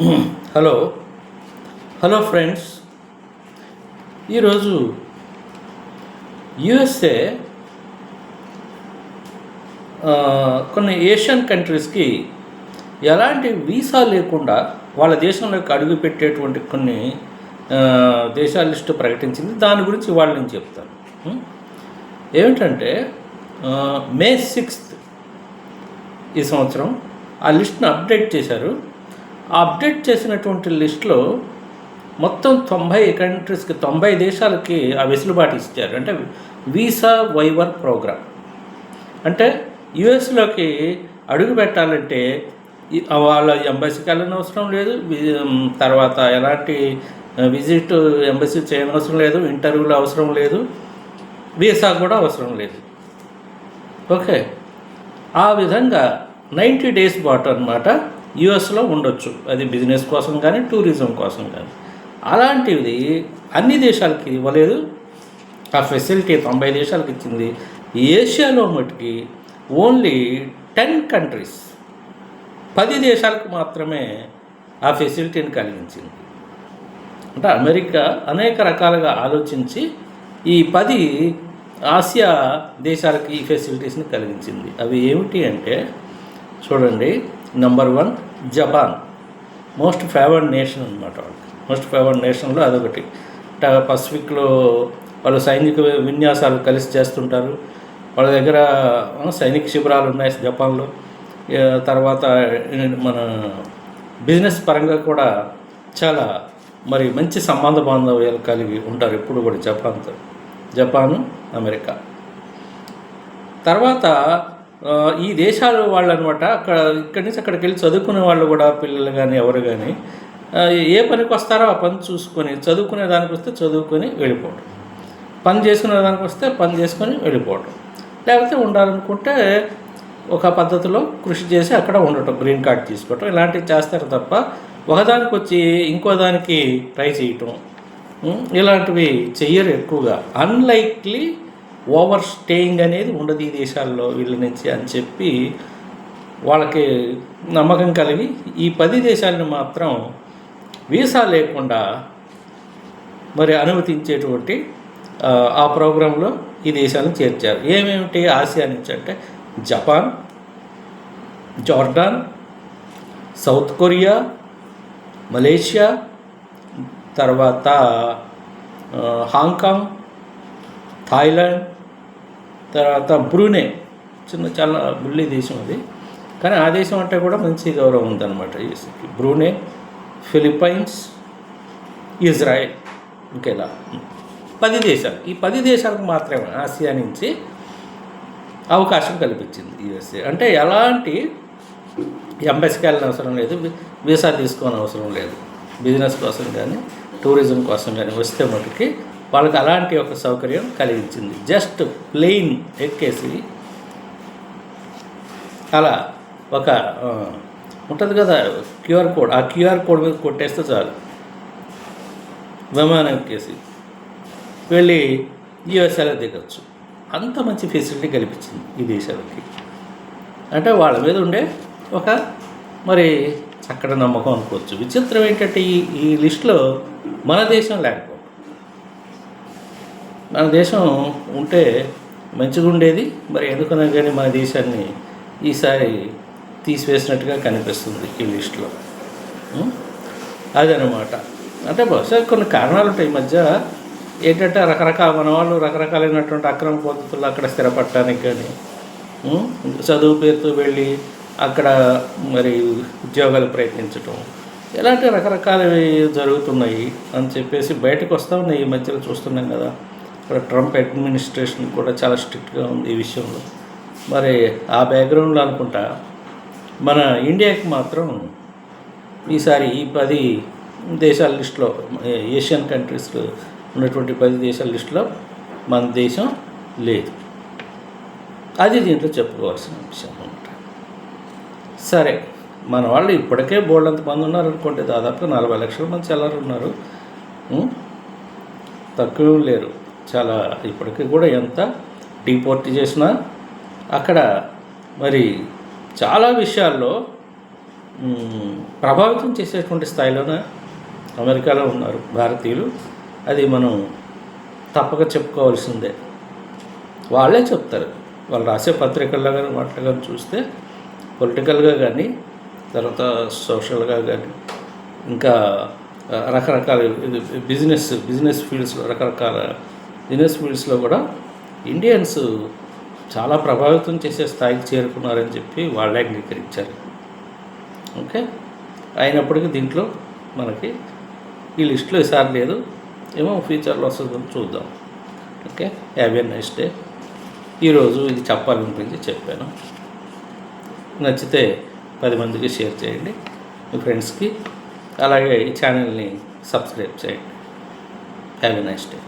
Hello. Hello friends. ఈరోజు USA కొన్ని Asian కంట్రీస్కి ఎలాంటి వీసా లేకుండా వాళ్ళ దేశంలోకి అడుగు పెట్టేటువంటి కొన్ని దేశాల లిస్టు ప్రకటించింది. దాని గురించి వాళ్ళు నేను చెప్తాను. ఏమిటంటే మే సిక్స్త్ ఈ సంవత్సరం ఆ లిస్ట్ని అప్డేట్ చేశారు. అప్డేట్ చేసినటువంటి లిస్ట్లో మొత్తం తొంభై కంట్రీస్కి తొంభై దేశాలకి ఆ వెసులుబాటు ఇచ్చారు. అంటే వీసా వైవర్ ప్రోగ్రామ్. అంటే యుఎస్లోకి అడుగు పెట్టాలంటే వాళ్ళ ఎంబసీకి వెళ్ళని అవసరం లేదు. తర్వాత ఎలాంటి విజిట్ ఎంబసీ చేయనవసరం లేదు. ఇంటర్వ్యూలు అవసరం లేదు. వీసా కూడా అవసరం లేదు. ఓకే. ఆ విధంగా నైంటీ డేస్ బాట్ అనమాట యుఎస్లో ఉండొచ్చు. అది బిజినెస్ కోసం కానీ టూరిజం కోసం కానీ. అలాంటిది అన్ని దేశాలకి ఇవ్వలేదు. ఆ ఫెసిలిటీ తొంభై దేశాలకు ఇచ్చింది. ఏషియాలో మటుకి ఓన్లీ టెన్ కంట్రీస్. పది దేశాలకు మాత్రమే ఆ ఫెసిలిటీని కలిగించింది. అంటే అమెరికా అనేక రకాలుగా ఆలోచించి ఈ పది ఆసియా దేశాలకి ఈ ఫెసిలిటీస్ని కలిగించింది. అవి ఏమిటి అంటే చూడండి. Number one Japan most favoured nation అనమాట వాళ్ళు. మోస్ట్ ఫేవర్డ్ నేషన్లో అదొకటి. పసిఫిక్లో వాళ్ళు సైనిక విన్యాసాలు కలిసి చేస్తుంటారు. వాళ్ళ దగ్గర సైనిక శిబిరాలు ఉన్నాయి జపాన్లో. తర్వాత మన బిజినెస్ పరంగా కూడా చాలా మరి మంచి సంబంధ బాంధవ్యాలు కలిగి ఉంటారు ఎప్పుడు కూడా జపాన్తో. Japan America. తర్వాత ఈ దేశాలు వాళ్ళు అనమాట అక్కడ ఇక్కడి నుంచి అక్కడికి వెళ్ళి చదువుకునే వాళ్ళు కూడా పిల్లలు కానీ ఎవరు కానీ ఏ పనికి వస్తారో ఆ పని చూసుకొని చదువుకునే దానికి వస్తే చదువుకొని వెళ్ళిపోవడం పని చేసుకునే దానికి వస్తే పని చేసుకొని వెళ్ళిపోవడం లేకపోతే ఉండాలనుకుంటే ఒక పద్ధతిలో కృషి చేసి అక్కడ ఉండటం గ్రీన్ కార్డ్ తీసుకోవటం ఇలాంటివి చేస్తారు తప్ప ఒకదానికి వచ్చి ఇంకో దానికి ట్రై చేయటం ఇలాంటివి చెయ్యరు ఎక్కువగా. అన్లైక్లీ ఓవర్ స్టేయింగ్ అనేది ఉండదు ఈ దేశాల్లో వీళ్ళ నుంచి అని చెప్పి వాళ్ళకి నమ్మకం కలిగి ఈ పది దేశాలను మాత్రం వీసా లేకుండా మరి అనుమతించేటువంటి ఆ, ప్రోగ్రాంలో ఈ దేశాలను చేర్చారు. ఏమేమిటి? ఆసియా నుంచి అంటే Japan Jordan South Korea Malaysia తర్వాత హాంకాంగ్ థాయిలాండ్ తర్వాత బ్రూనే చిన్న చాలా బుల్లి దేశం అది. కానీ ఆ దేశం అంటే కూడా మంచి గౌరవం ఉందన్నమాట యూఎస్కి బ్రూనే ఫిలిప్పైన్స్ ఇజ్రాయెల్ ఇంకెలా? పది దేశాలు. ఈ పది దేశాలకు మాత్రమే ఆసియా నుంచి అవకాశం కల్పించింది యుఎస్ఏ అంటే ఎలాంటి ఎంబసీకి వెళ్ళిన అవసరం లేదు వీసా తీసుకోని అవసరం లేదు. బిజినెస్ కోసం కానీ టూరిజం కోసం కానీ వస్తే మటుకి వాళ్ళకి అలాంటి ఒక సౌకర్యం కలిగించింది. జస్ట్ ప్లెయిన్ ఎక్కేసి అలా ఒక ఉంటుంది కదా క్యూఆర్ కోడ్. ఆ క్యూఆర్ కోడ్ మీద కొట్టేస్తే చాలు. విమానం ఎక్కేసి వెళ్ళి యుఎస్ఏలో దిగచ్చు. అంత మంచి ఫెసిలిటీ కల్పించింది ఈ దేశాలకి. అంటే వాళ్ళ మీద ఉండే ఒక మరి చక్కటి నమ్మకం అనుకోవచ్చు. విచిత్రం ఏంటంటే ఈ ఈ లిస్టులో మన దేశం లేకపోతే మన దేశం ఉంటే మంచిగా ఉండేది మరి ఎందుకన్నా కానీ మన దేశాన్ని ఈసారి తీసివేసినట్టుగా కనిపిస్తుంది ఈ లిస్టులో. అదనమాట అంటే బహుశా కొన్ని కారణాలు ఉంటాయి ఈ మధ్య. ఏంటంటే రకరకాల మన వాళ్ళు రకరకాలైనటువంటి అక్రమ పద్ధతుల్లో అక్కడ స్థిరపడటానికి కానీ చదువు పేరుతో వెళ్ళి అక్కడ మరి ఉద్యోగాలు ప్రయత్నించటం ఇలాంటి రకరకాలవి జరుగుతున్నాయి అని చెప్పేసి బయటకు వస్తూ ఉన్నాయి ఈ మధ్యలో చూస్తున్నాం కదా. ఇక్కడ ట్రంప్ అడ్మినిస్ట్రేషన్ కూడా చాలా స్ట్రిక్ట్గా ఉంది ఈ విషయంలో. మరి ఆ బ్యాక్గ్రౌండ్లో అనుకుంటా మన ఇండియాకి మాత్రం ఈసారి ఈ పది దేశాల లిస్టులో ఏషియన్ కంట్రీస్లో ఉన్నటువంటి పది దేశాల లిస్టులో మన దేశం లేదు. అది దీంట్లో చెప్పుకోవాల్సిన విషయం అనమాట సరే మన వాళ్ళు ఇప్పటికే బోల్డంత మంది ఉన్నారు అనుకోండి దాదాపు నలభై లక్షల మంది చల్లరు ఉన్నారు తక్కువ లేరు. చాలా ఇప్పటికీ కూడా ఎంత డిపోర్ట్ చేసినా అక్కడ మరి చాలా విషయాల్లో ప్రభావితం చేసేటువంటి స్థాయిలోనే అమెరికాలో ఉన్నారు భారతీయులు. అది మనం తప్పక చెప్పుకోవాల్సిందే. వాళ్ళే చెప్తారు. వాళ్ళు రాసే పత్రికల్లో కానీ వాటిలో కానీ చూస్తే పొలిటికల్గా కానీ తర్వాత సోషల్గా కానీ ఇంకా రకరకాల ఇది బిజినెస్ బిజినెస్ ఫీల్డ్స్లో రకరకాల బిజినెస్ ఫీల్డ్స్లో కూడా ఇండియన్స్ చాలా ప్రభావితం చేసే స్థాయికి చేరుకున్నారని చెప్పి వాళ్ళే అంగీకరించారు. ఓకే? అయినప్పటికీ దీంట్లో మనకి ఈ లిస్టులో ఈసారి లేదు. ఏమో ఫ్యూచర్లో వస్తుందని చూద్దాం. Okay? Have a nice day. ఈరోజు ఇది చెప్పాలనిపించి చెప్పాను. నచ్చితే పది మందికి షేర్ చేయండి. మీ ఫ్రెండ్స్కి. అలాగే ఈ ఛానల్ని సబ్స్క్రైబ్ చేయండి. Have a nice day.